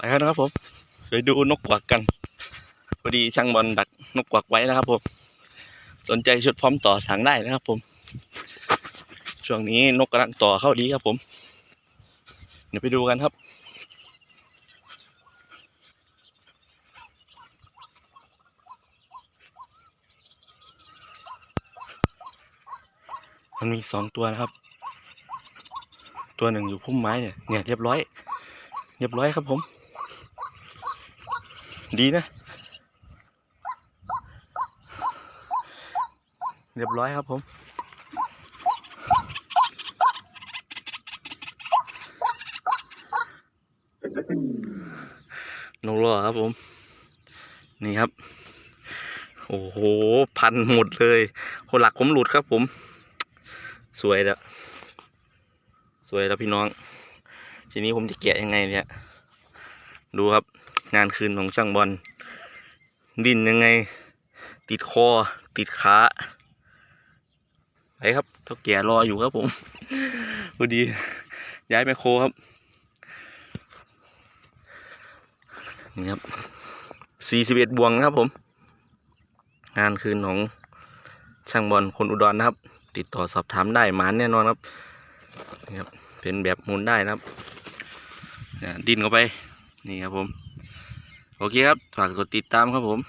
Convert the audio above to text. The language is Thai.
ไปครับนะครับผมไปดูนกกวักกันพอดีช่างบอลดักนกกวักไว้นะครับผมสนใจชุดพร้อมต่อสั่งได้นะครับผม ช่วงนี้นกกำลังต่อเข้าดีครับผม เดี๋ยวไปดูกันครับมันมีสองตัวนะครับ ตัวหนึ่งอยู่พุ่มไม้เนี่ย เนี่ยเรียบร้อย เรียบร้อยครับผม ดีนะ เรียบร้อยครับผมนกล่อครับผม นี่ครับ โอ้โห พันหมดเลยคนหลักผมหลุดครับผม สวยแล้ว สวยแล้วพี่น้อง ทีนี้ผมจะแกะยังไงเนี่ย ดูครับ งานคืนของช่างบอลดินยังไง ติดคอ ติดขาไปครับเท่าแก่รออยู่ครับผมพอดี ย้ายไมโครครับ นี่ครับสี่สิบเอ็ดบวงนะครับผม งานคืนของช่างบอลคนอุดรนะครับ ติดต่อสอบถามได้หมานแน่นอนครับนี่ครับเป็นแบบหมุนได้นะครับ ดิ้นเข้าไป นี่ครับผม โอเคครับฝากกดติดตามครับผม